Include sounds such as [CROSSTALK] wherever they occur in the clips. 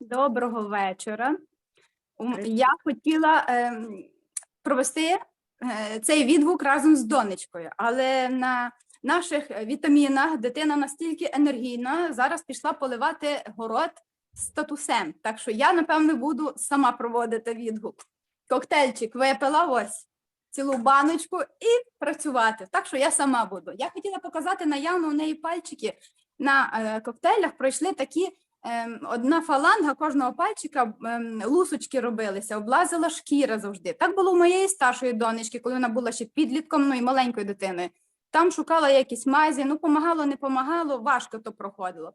Доброго вечора. Я хотіла ем, провести е, цей відгук разом з донечкою, але на наших вітамінах дитина настільки енергійна, зараз пішла поливати город з татусем. Так що я, напевно, буду сама проводити відгук. Коктейльчик випила ось цілу баночку і працювати. Так що я сама буду. Я хотіла показати наявно у неї пальчики на е, коктейлях пройшли такі одна фаланга кожного пальчика ем, лусочки робилися, облазила шкіра завжди. Так було у моєї старшої донечки, коли вона була ще підлітком, ну і маленькою дитиною. Там шукала якісь мазі, ну помагало, не помагало, важко то проходило.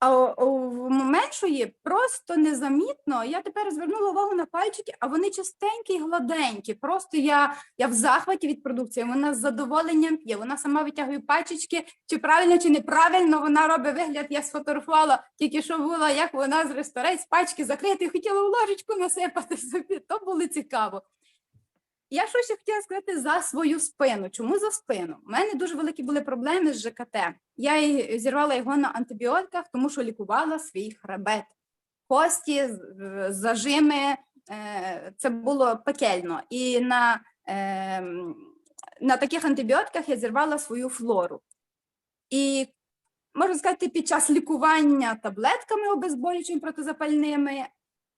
А у меншої просто незамітно. Я тепер звернула увагу на пальчики, а вони чистенькі і гладенькі. Просто я, я в захваті від продукції. Вона з задоволенням п'є. Вона сама витягує пальчики, чи правильно, чи неправильно. Вона робить вигляд. Я сфотографувала тільки що була, як вона з ресторець пачки закрити, хотіла в ложечку насипати собі. То було цікаво. Я що ще хотіла сказати за свою спину. Чому за спину? У мене дуже великі були проблеми з ЖКТ. Я зірвала його на антибіотиках, тому що лікувала свій хребет. Кості, зажими, е, це було пекельно. І на, е, на таких антибіотиках я зірвала свою флору. І можна сказати, під час лікування таблетками обезболюючими протизапальними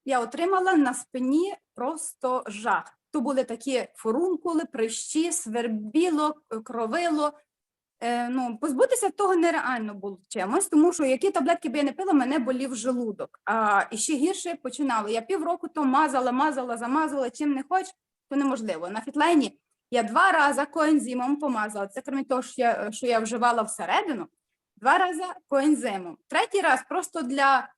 я отримала на спині просто жах. То були такі фурункули, прищі, свербіло, кровило. Е, ну, позбутися того нереально було чимось, тому що які таблетки би я не пила, мене болів желудок. А і ще гірше починало. Я півроку то мазала, мазала, замазала, чим не хоч, то неможливо. На фітлайні я два рази коензимом помазала. Це крім того, що я, що я вживала всередину, два рази коензимом. Третій раз просто для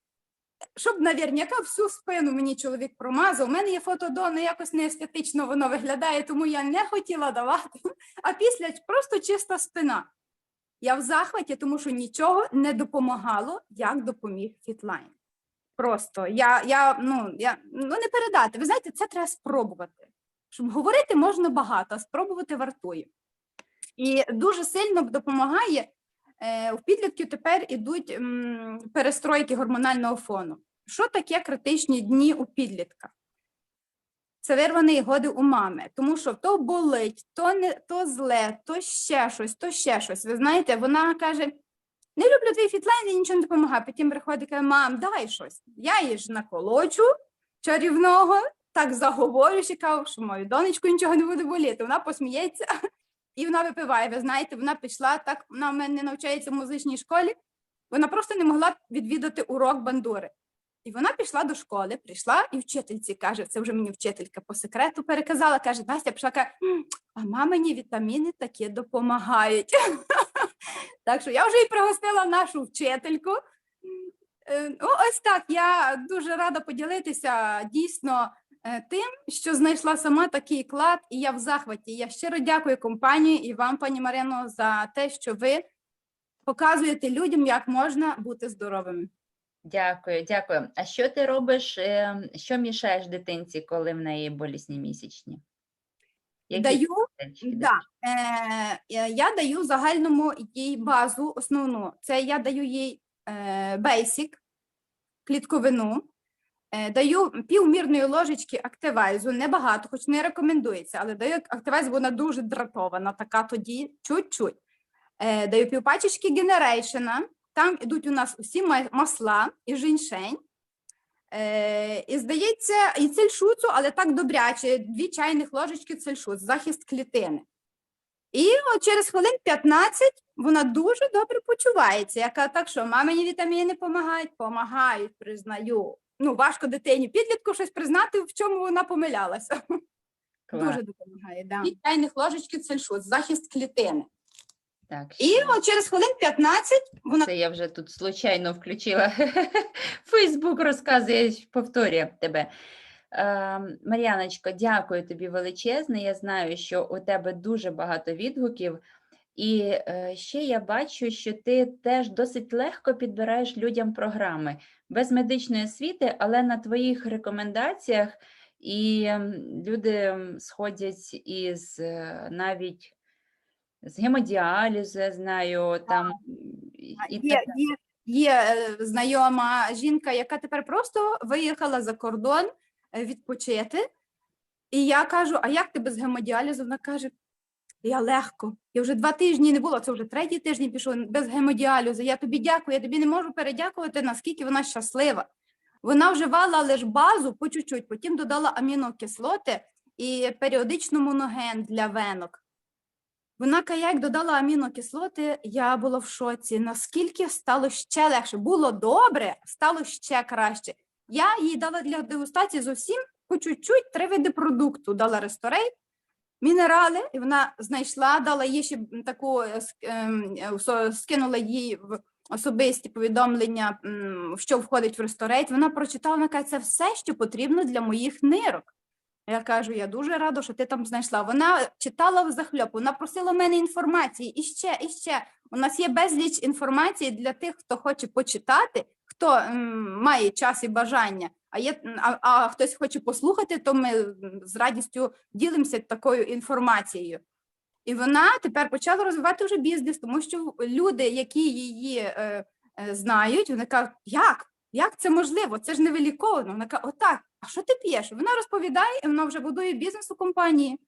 щоб навірняка всю спину мені чоловік промазав. У мене є фото до, але якось не естетично воно виглядає, тому я не хотіла давати. А після просто чиста спина. Я в захваті, тому що нічого не допомагало, як допоміг фітлайн. Просто я, я, ну, я ну не передати. Ви знаєте, це треба спробувати. Щоб говорити можна багато, а спробувати вартує. І дуже сильно допомагає Е, У підлітків тепер ідуть перестройки гормонального фону. Що таке критичні дні у підлітка? Це вирвані годи у мами, тому що то болить, то не то зле, то ще щось, то ще щось. Ви знаєте, вона каже: не люблю твій фітлайн, і нічого не допомагає. Потім приходить і каже, мам, дай щось. Я її ж наколочу чарівного, так заговорю, що що мою донечку нічого не буде боліти. Вона посміється і вона випиває. Ви знаєте, вона пішла так. Вона в мене навчається в музичній школі. Вона просто не могла відвідати урок бандури. І вона пішла до школи, прийшла і вчительці каже: це вже мені вчителька по секрету переказала. каже: Настя пішла каже, «М, а мамині вітаміни такі допомагають. [LAUGHS] так що я вже і пригостила нашу вчительку. Е, Ну, ось так. Я дуже рада поділитися дійсно тим, що знайшла сама такий клад, і я в захваті. Я щиро дякую компанії і вам, пані Марино, за те, що ви показуєте людям, як можна бути здоровими. Дякую, дякую. А що ти робиш? е, Що мішаєш дитинці, коли в неї болісні місячні? Які Даю Да. Е, е, я даю загальному їй базу основну. Це я даю їй е, basic, клітковину, е, даю півмірної ложечки активайзу, небагато, хоч не рекомендується, але даю активайз, бо вона дуже дратована, така тоді чуть-чуть. Е, даю півпачечки генерейшена. Там ідуть у нас усі масла і жіншень. Е, і здається, і цельшуцу, але так добряче, дві чайних ложечки цельшуц, захист клітини. І от через хвилин 15 вона дуже добре почувається. Яка так, що мамині вітаміни допомагають, помагають, признаю. Ну, важко дитині підлітку щось признати, в чому вона помилялася. Клас. Дуже допомагає. Да. Дві чайних ложечки цельшуц, захист клітини. Так, І от через хвилин 15 вона Це я вже тут случайно включила. [LAUGHS] Фейсбук розказує, повторює тебе. Ем, Мар'яночко, дякую тобі величезне. Я знаю, що у тебе дуже багато відгуків. І е, ще я бачу, що ти теж досить легко підбираєш людям програми без медичної освіти, але на твоїх рекомендаціях і люди сходять із е, навіть з гемодіалізу, я знаю, там і є, є, є е, знайома жінка, яка тепер просто виїхала за кордон відпочити. І я кажу: а як ти без гемодіалізу? Вона каже: я легко. Я вже два тижні не було, це вже третій тиждень пішов без гемодіалізу. Я тобі дякую, я тобі не можу передякувати, наскільки вона щаслива. Вона вживала лише базу по чуть-чуть, потім додала амінокислоти і періодично моноген для венок. Вона каже, як додала амінокислоти, я була в шоці. Наскільки стало ще легше? Було добре, стало ще краще. Я їй дала для дегустації зовсім по чуть-чуть три види продукту. Дала ресторей, мінерали, і вона знайшла, дала їй ще таку, е, ем, е, скинула їй в особисті повідомлення, що входить в ресторейт. Вона прочитала, вона каже, це все, що потрібно для моїх нирок. Я кажу, я дуже рада, що ти там знайшла. Вона читала в захльоп, вона просила в мене інформації і ще, і ще. У нас є безліч інформації для тих, хто хоче почитати, хто має час і бажання. А є а, а хтось хоче послухати, то ми з радістю ділимося такою інформацією. І вона тепер почала розвивати вже бізнес, тому що люди, які її е, е, знають, вони кажуть, як? Як це можливо? Це ж невиліковано. Вона каже, отак, а що ти п'єш? Вона розповідає, і вона вже будує бізнес у компанії.